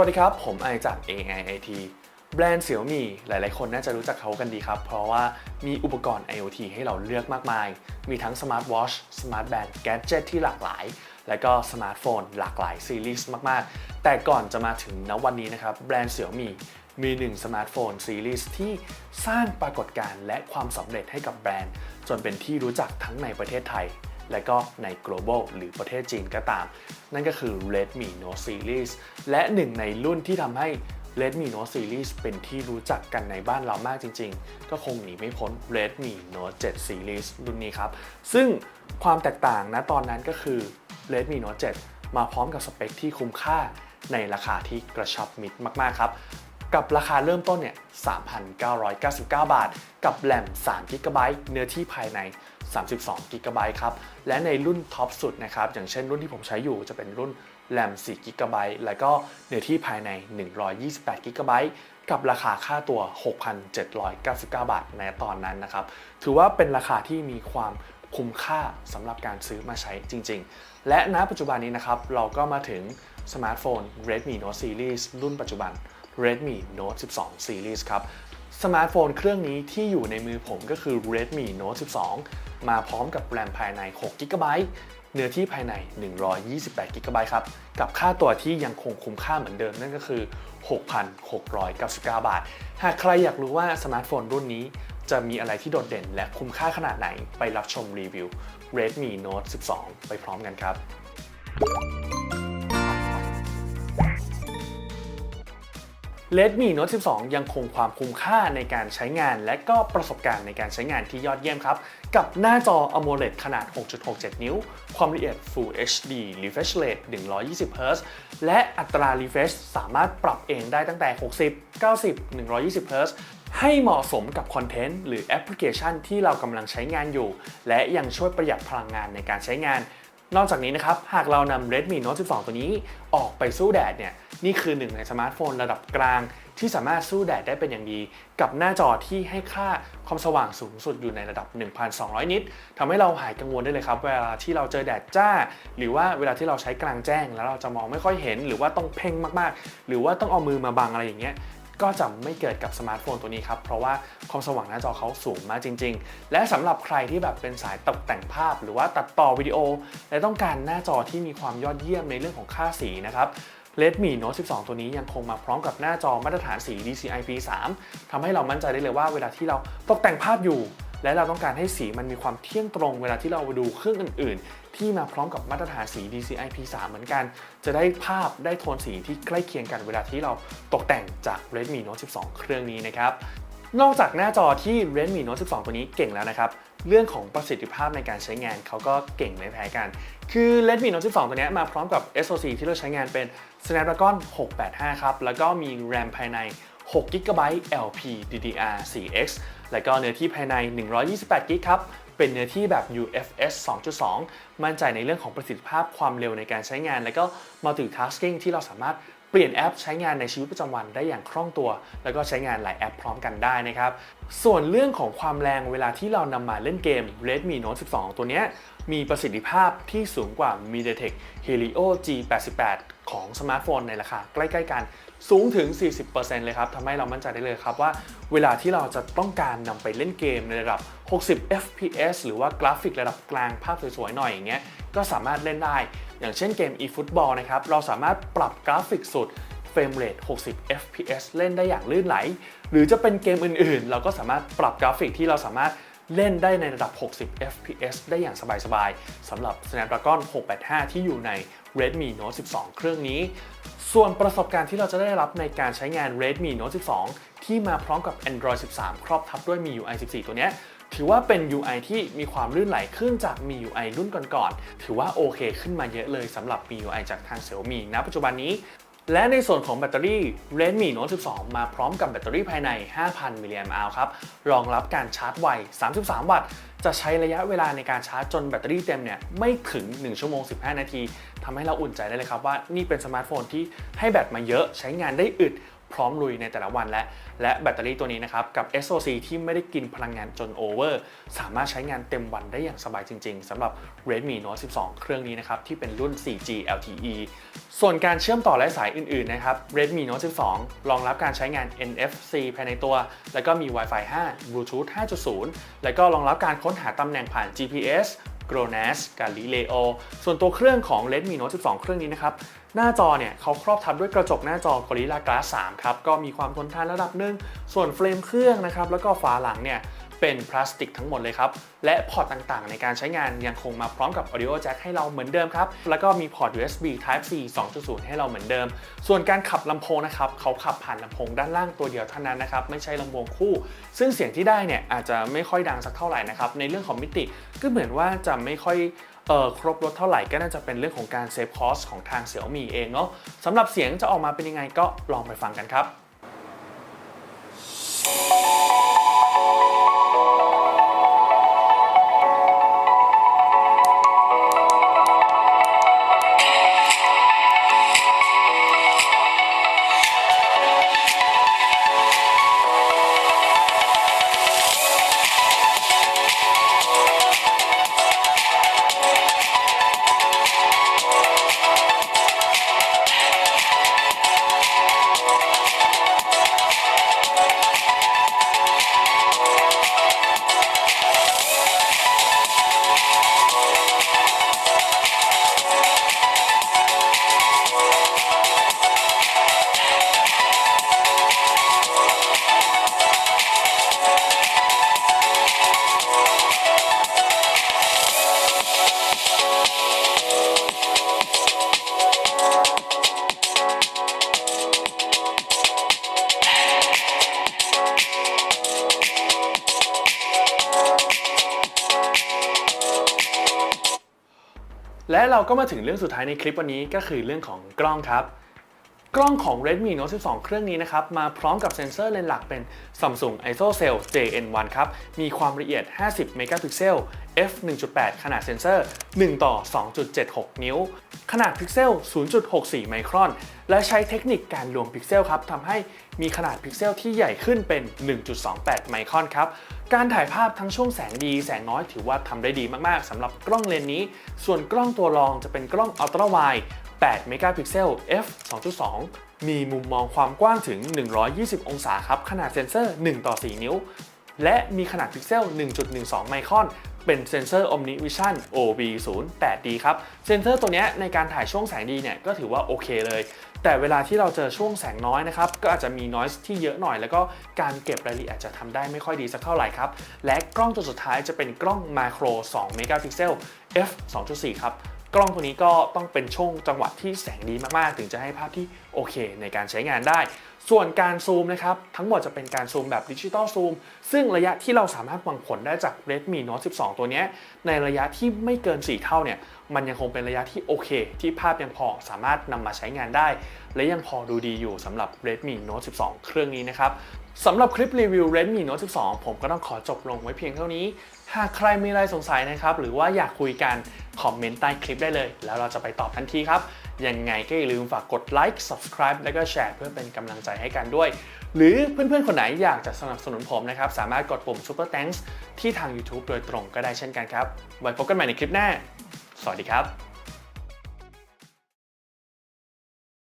วัสดีครับ ผมไอจาก AIIT แบรนด์เสี่ยวมีหลาย ๆ คนน่าจะรู้จักเขากันดีครับ เพราะว่ามีอุปกรณ์ IoT ให้เราเลือกมากมาย มีทั้งสมาร์ทวอชสมาร์ทแบนด์แกจ e t ที่หลากหลาย และก็สมาร์ทโฟนหลากหลายซีรีส์มาก ๆ แต่ก่อนจะมาถึงณวันนี้นะครับ แบรนด์เสี่ยวมีมีหนึ่งสมาร์ทโฟนซีรีส์ที่สร้างปรากฏการณ์และความสำเร็จให้กับแบรนด์ จนเป็นที่รู้จักทั้งในประเทศไทย และก็ใน global หรือประเทศจีนก็ตาม นั่นก็คือ Redmi Note Series และหนึ่งในรุ่นที่ทำให้ Redmi Note Series เป็นที่รู้จักกันในบ้านเรามากจริง ๆ ก็คงหนีไม่พ้น Redmi Note 7 Series รุ่นนี้ครับ ซึ่งความแตกต่างนะตอนนั้นก็คือ Redmi Note 7 มาพร้อมกับสเปคที่คุ้มค่าในราคาที่กระชับมิตรมาก ๆ ครับ กับราคาเริ่มต้นเนี่ย 3,999 บาท กับแรม3 g b เนื้อที่ภายใน 32 g b ครับ และในรุ่นท็อปสุดนะครับ อย่างเช่นรุ่นที่ผมใช้อยู่จะเป็นรุ่นแรม4 g b แล้วก็เนื้อที่ภายใน 128 g b กับราคาค่าตัว 6,799 บาทในตอนนั้นนะครับ ถือว่าเป็นราคาที่มีความคุ้มค่าสำหรับการซื้อมาใช้จริง ๆ และณปัจจุบันนี้นะครับ เราก็มาถึงสมาร์ทโฟน Redmi Note Series รุ่นปัจจุบัน Redmi Note 12 Series ครับ สมาร์ทโฟนเครื่องนี้ที่อยู่ในมือผมก็คือ Redmi Note 12 มาพร้อมกับแรมภายใน6 g b เนื้อที่ภายใน 128 g b ครับ กับค่าตัวที่ยังคงคุ้มค่าเหมือนเดิมนั่นก็คือ 6,699 บาท หากใครอยากรู้ว่าสมาร์ทโฟนรุ่นนี้จะมีอะไรที่โดดเด่นและคุ้มค่าขนาดไหนไปรับชมรีวิว Redmi Note 12 ไปพร้อมกันครับ Redmi Note 12 ยังคงความคุ้มค่าในการใช้งาน และก็ประสบการณ์ในการใช้งานที่ยอดเยี่ยมครับ กับหน้าจอ AMOLED ขนาด 6.67 นิ้ว ความละเอียด Full HD Refresh Rate 120 Hz และอัตรา refresh สามารถปรับเองได้ตั้งแต่ 60 90 120 Hz ให้เหมาะสมกับคอนเทนต์หรือแอปพลิเคชันที่เรากำลังใช้งานอยู่ และยังช่วยประหยัดพลังงานในการใช้งาน นอกจากนี้นะครับ หากเรานำ Redmi Note 12 ตัวนี้ออกไปสู้แดดเนี่ย นี่คือหนึ่งในสมาร์ทโฟนระดับกลาง ที่สามารถสู้แดดได้เป็นอย่างดี กับหน้าจอที่ให้ค่าความสว่างสูงสุดอยู่ในระดับ 1,200 นิตทำให้เราหายกังวลได้เลยครับ เวลาที่เราเจอแดดจ้า หรือว่าเวลาที่เราใช้กลางแจ้ง แล้วเราจะมองไม่ค่อยเห็น หรือว่าต้องเพ่งมากๆ หรือว่าต้องเอามือมาบังอะไรอย่างเงี้ยก็จะไม่เกิดกับสมาร์ทโฟนตัวนี้ครับ เพราะว่าความสว่างหน้าจอเขาสูงมากจริง ๆ และสำหรับใครที่แบบเป็นสายตกแต่งภาพ หรือว่าตัดต่อวิดีโอ และต้องการหน้าจอที่มีความยอดเยี่ยมในเรื่องของค่าสีนะครับ Redmi Note 12 ตัวนี้ยังคงมาพร้อมกับหน้าจอมาตรฐานสี DCI P3 ทำให้เรามั่นใจได้เลยว่าเวลาที่เราตกแต่งภาพอยู่ และเราต้องการให้สีมันมีความเที่ยงตรง เวลาที่เราไปดูเครื่องอื่น ๆ ที่มาพร้อมกับมาตรฐานสี DCI P3 เหมือนกัน จะได้ภาพได้โทนสีที่ใกล้เคียงกันเวลาที่เราตกแต่งจาก Redmi Note 12 เครื่องนี้นะครับนอกจากหน้าจอที่ Redmi Note 12 ตัวนี้เก่งแล้วนะครับ เรื่องของประสิทธิภาพในการใช้งานเขาก็เก่งไม่แพ้กัน คือ Redmi Note 12 ตัวนี้มาพร้อมกับ SoC ที่เราใช้งานเป็น Snapdragon 685 ครับ แล้วก็มี RAM ภายใน 6 GB LPDDR4X แล้วก็เนื้อที่ภายใน 128 g b ครับ เป็นเนื้อที่แบบ UFS 2.2 มั่นใจในเรื่องของประสิทธิภาพความเร็วในการใช้งาน และก็ multitasking ที่เราสามารถ ปลี่ยนแอปใช้งานในชีวิตประจำวันได้อย่างคล่องตัว แล้วก็ใช้งานหลายแอปพร้อมกันได้นะครับ ส่วนเรื่องของความแรงเวลาที่เรานำมาเล่นเกม Redmi Note 12 ตัวนี้มีประสิทธิภาพที่สูงกว่า MediaTek Helio G88 ของสมาร์ทโฟนในราคาใกล้ๆกันสูงถึง 40%เลยครับทำให้เรามั่นใจได้เลยครับว่าเวลาที่เราจะต้องการนำไปเล่นเกมในระดับ 60 fps หรือว่ากราฟิกระดับกลางภาพสวยๆหน่อยอย่างเงี้ย ก็สามารถเล่นได้ อย่างเช่นเกม eFootball นะครับ เราสามารถปรับกราฟิกสุดเฟรมเรท60 fps เล่นได้อย่างลื่นไหล หรือจะเป็นเกมอื่นๆ เราก็สามารถปรับกราฟิกที่เราสามารถเล่นได้ในระดับ 60 fps ได้อย่างสบายๆ สำหรับ Snapdragon 685 ที่อยู่ใน Redmi Note 12 เครื่องนี้ ส่วนประสบการณ์ที่เราจะได้รับในการใช้งาน Redmi Note 12 ที่มาพร้อมกับ Android 13 ครอบทับด้วย MIUI 14 ตัวเนี้ย ถือว่าเป็น UI ที่มีความลื่นไหลขึ้นจาก MIUI รุ่นก่อนๆ ถือว่าโอเคขึ้นมาเยอะเลยสำหรับ MIUI จากทาง Xiaomi ณปัจจุบันนี้ และในส่วนของแบตเตอรี่ Redmi Note 12 มาพร้อมกับแบตเตอรี่ภายใน 5,000 มิลลิแอมป์ครับ รองรับการชาร์จไว 33 วัตต์ จะใช้ระยะเวลาในการชาร์จจนแบตเตอรี่เต็มเนี่ยไม่ถึง 1 ชั่วโมง 15 นาทีทำให้เราอุ่นใจได้เลยครับว่านี่เป็นสมาร์ทโฟนที่ให้แบตมาเยอะใช้งานได้อึด พร้อมลุยในแต่ละวันและ และแบตเตอรี่ตัวนี้นะครับ กับ SoC ที่ไม่ได้กินพลังงานจนโอเวอร์สามารถใช้งานเต็มวันได้อย่างสบายจริง ๆสำหรับ Redmi Note 12 เครื่องนี้นะครับ ที่เป็นรุ่น 4G LTE ส่วนการเชื่อมต่อและสายอื่น ๆ นะครับ Redmi Note 12 รองรับการใช้งาน NFC ภายในตัว แล้วก็มี Wi-Fi 5 Bluetooth 5.0 แล้วก็รองรับการค้นหาตำแหน่งผ่าน GPS GLONASS Galileo ส่วนตัวเครื่องของ Redmi Note 12 เครื่องนี้นะครับ หน้าจอเนี่ยเขาครอบทับด้วยกระจกหน้าจอ Gorilla Glass 3 ครับ ก็มีความทนทานระดับหนึ่ง ส่วนเฟรมเครื่องนะครับ แล้วก็ฝาหลังเนี่ย เป็นพลาสติกทั้งหมดเลยครับ และพอร์ตต่างๆ ในการใช้งานยังคงมาพร้อมกับ Audio Jack ให้เราเหมือนเดิมครับ แล้วก็มีพอร์ต USB Type C 2.0 ให้เราเหมือนเดิม ส่วนการขับลำโพงนะครับเขาขับผ่านลำโพงด้านล่างตัวเดียวเท่านั้นนะครับ ไม่ใช่ลำโพงคู่ ซึ่งเสียงที่ได้เนี่ยอาจจะไม่ค่อยดังสักเท่าไหร่นะครับ ในเรื่องของมิติก็เหมือนว่าจะไม่ค่อยเอ่อครบรถเท่าไหร่ก็น่าจะเป็นเรื่องของการเซฟคอสของทาง Xiaomi เองเนาะสำหรับเสียงจะออกมาเป็นยังไงก็ลองไปฟังกันครับ และเราก็มาถึงเรื่องสุดท้ายในคลิปวันนี้ก็คือเรื่องของกล้องครับ กล้องของ Redmi Note 12 เครื่องนี้นะครับ มาพร้อมกับเซ็นเซอร์เลนส์หลักเป็น Samsung ISOCELL JN1 ครับ มีความละเอียด 50 เมกะพิกเซล f 1.8 ขนาดเซ็นเซอร์ 1 ต่อ 2.76 นิ้ว ขนาดพิกเซล 0.64 ไมครอน และใช้เทคนิคการรวมพิกเซลครับทำให้มีขนาดพิกเซลที่ใหญ่ขึ้นเป็น 1.28 ไมครอนครับ การถ่ายภาพทั้งช่วงแสงดีแสงน้อยถือว่าทำได้ดีมากๆสำหรับกล้องเลนส์นี้ ส่วนกล้องตัวรองจะเป็นกล้องอัลตร้าไวด์8เมกะพิกเซล f 2.2 มีมุมมองความกว้างถึง 120 องศาครับ ขนาดเซ็นเซอร์ 1 ต่อ 4 นิ้ว และมีขนาดพิกเซล 1.12 ไมครอน เป็นเซ็นเซอร์ OmniVision OB08D ครับเซ็นเซอร์ตัวนี้ในการถ่ายช่วงแสงดีเนี่ยก็ถือว่าโอเคเลย แต่เวลาที่เราเจอช่วงแสงน้อยนะครับก็อาจจะมี noise ที่เยอะหน่อย แล้วก็การเก็บรายละเอียดอาจจะทำได้ไม่ค่อยดีสักเท่าไหร่ครับ และกล้องตัวสุดท้ายจะเป็นกล้องมาโคร2เมกะพิกเซล f 2.4 ครับกล้องตัวนี้ก็ต้องเป็นช่วงจังหวะที่แสงดีมากๆ ถึงจะให้ภาพที่โอเคในการใช้งานได้ ส่วนการซูมนะครับทั้งหมดจะเป็นการซูมแบบดิจิตอลซูมซึ่งระยะที่เราสามารถหวังผลได้จาก Redmi Note 12 ตัวเนี้ยในระยะที่ไม่เกิน 4 เท่าเนี่ยมันยังคงเป็นระยะที่โอเค ที่ภาพยังพอสามารถนำมาใช้งานได้ และยังพอดูดีอยู่สำหรับ Redmi Note 12 เครื่องนี้นะครับสำหรับคลิปรีวิว Redmi Note 12 ผมก็ต้องขอจบลงไว้เพียงเท่านี้ หากใครมีอะไรสงสัยนะครับ หรือว่าอยากคุยกัน คอมเมนต์ใต้คลิปได้เลย แล้วเราจะไปตอบทันทีครับ ยังไงก็อย่าลืมฝากกดไลค์ subscribe แล้วก็แชร์เพื่อเป็นกำลังใจให้กันด้วย หรือเพื่อนๆ คนไหนอยากจะสนับสนุนผมนะครับ สามารถกดปุ่ม Super Thanks ที่ทาง YouTube โดยตรงก็ได้เช่นกันครับ ไว้พบกันใหม่ในคลิปหน้า สวัสดีครับ